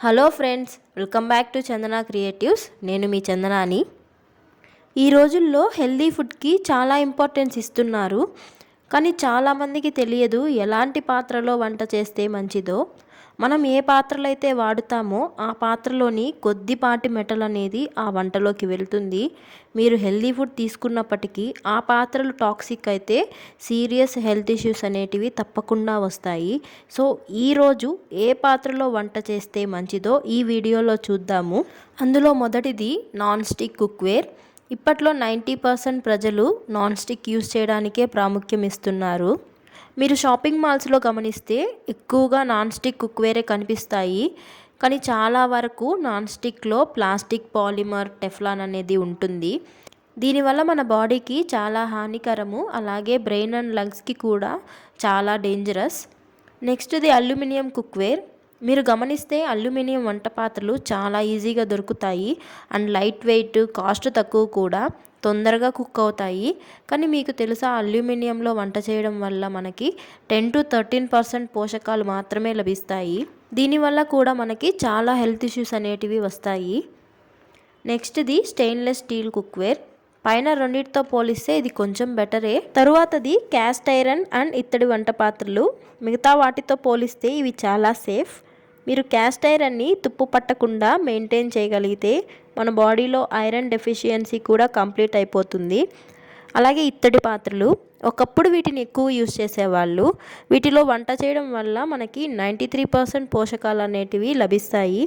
Hello friends welcome back to Chandana creatives. నేను మీ చందనాని. ఈ రోజుల్లో హెల్దీ ఫుడ్కి చాలా ఇంపార్టెన్స్ ఇస్తున్నారు. కానీ చాలామందికి తెలియదు ఎలాంటి పాత్రలో వంట చేస్తే మంచిదో. మనం ఏ పాత్రలు అయితే వాడుతామో ఆ పాత్రలోని కొద్దిపాటి మెటల్ అనేది ఆ వంటలోకి వెళ్తుంది. మీరు హెల్దీ ఫుడ్ తీసుకున్నప్పటికీ ఆ పాత్రలు టాక్సిక్ అయితే సీరియస్ హెల్త్ ఇష్యూస్ అనేటివి తప్పకుండా వస్తాయి. సో ఈరోజు ఏ పాత్రలో వంట చేస్తే మంచిదో ఈ వీడియోలో చూద్దాము. అందులో మొదటిది నాన్ స్టిక్ కుక్వేర్. ఇప్పట్లో నైంటీ పర్సెంట్ ప్రజలు నాన్ స్టిక్ యూస్ చేయడానికే ప్రాముఖ్యం ఇస్తున్నారు. మీరు షాపింగ్ మాల్స్లో గమనిస్తే ఎక్కువగా నాన్ స్టిక్ కుక్వేరే కనిపిస్తాయి. కానీ చాలా వరకు నాన్ స్టిక్లో ప్లాస్టిక్ పాలిమర్ టెఫ్లాన్ అనేది ఉంటుంది. దీనివల్ల మన బాడీకి చాలా హానికరము. అలాగే బ్రెయిన్ అండ్ లంగ్స్కి కూడా చాలా డేంజరస్. నెక్స్ట్ది aluminium cookware. మీరు గమనిస్తే అల్యూమినియం వంట పాత్రలు చాలా ఈజీగా దొరుకుతాయి. అండ్ లైట్ వెయిట్ కాస్ట్ తక్కువ కూడా తొందరగా కుక్ అవుతాయి. కానీ మీకు తెలుసా అల్యూమినియంలో వంట చేయడం వల్ల మనకి టెన్ టు థర్టీన్ పర్సెంట్ పోషకాలు మాత్రమే లభిస్తాయి. దీనివల్ల కూడా మనకి చాలా హెల్త్ ఇష్యూస్ అనేటివి వస్తాయి. నెక్స్ట్ది స్టెయిన్లెస్ స్టీల్ కుక్వేర్. పైన రెండింటితో పోలిస్తే ఇది కొంచెం బెటరే. తరువాతది క్యాస్ట్ ఐరన్ అండ్ ఇత్తడి వంట పాత్రలు మిగతా వాటితో పోలిస్తే ఇవి చాలా సేఫ్. మీరు క్యాస్ట్ ఐరన్ని తుప్పు పట్టకుండా మెయింటైన్ చేయగలిగితే మన బాడీలో ఐరన్ డెఫిషియన్సీ కూడా కంప్లీట్ అయిపోతుంది. అలాగే ఇత్తడి పాత్రలు ఒకప్పుడు వీటిని ఎక్కువ యూజ్ చేసేవాళ్ళు. వీటిలో వంట చేయడం వల్ల మనకి నైంటీ త్రీ పర్సెంట్ పోషకాలు అనేటివి లభిస్తాయి.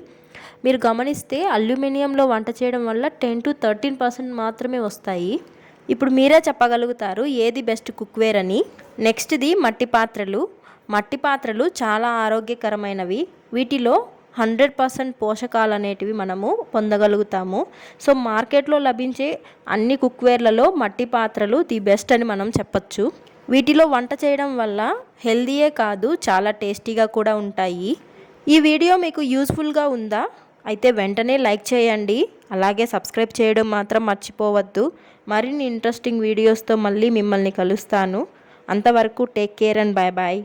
మీరు గమనిస్తే అల్యూమినియంలో వంట చేయడం వల్ల టెన్ టు థర్టీన్ పర్సెంట్ మాత్రమే వస్తాయి. ఇప్పుడు మీరే చెప్పగలుగుతారు ఏది బెస్ట్ కుక్వేర్ అని. నెక్స్ట్ది మట్టి పాత్రలు. మట్టి పాత్రలు చాలా ఆరోగ్యకరమైనవి. వీటిలో హండ్రెడ్ పర్సెంట్ పోషకాలు అనేటివి మనము పొందగలుగుతాము. సో మార్కెట్లో లభించే అన్ని కుక్వేర్లలో మట్టి పాత్రలు ది బెస్ట్ అని మనం చెప్పచ్చు. వీటిలో వంట చేయడం వల్ల హెల్దీయే కాదు చాలా టేస్టీగా కూడా ఉంటాయి. ఈ వీడియో మీకు యూస్ఫుల్గా ఉందా? అయితే వెంటనే లైక్ చేయండి. అలాగే సబ్స్క్రైబ్ చేయడం మాత్రం మర్చిపోవద్దు. మరిన్ని ఇంట్రెస్టింగ్ వీడియోస్తో మళ్ళీ మిమ్మల్ని కలుస్తాను. అంతవరకు take care and bye bye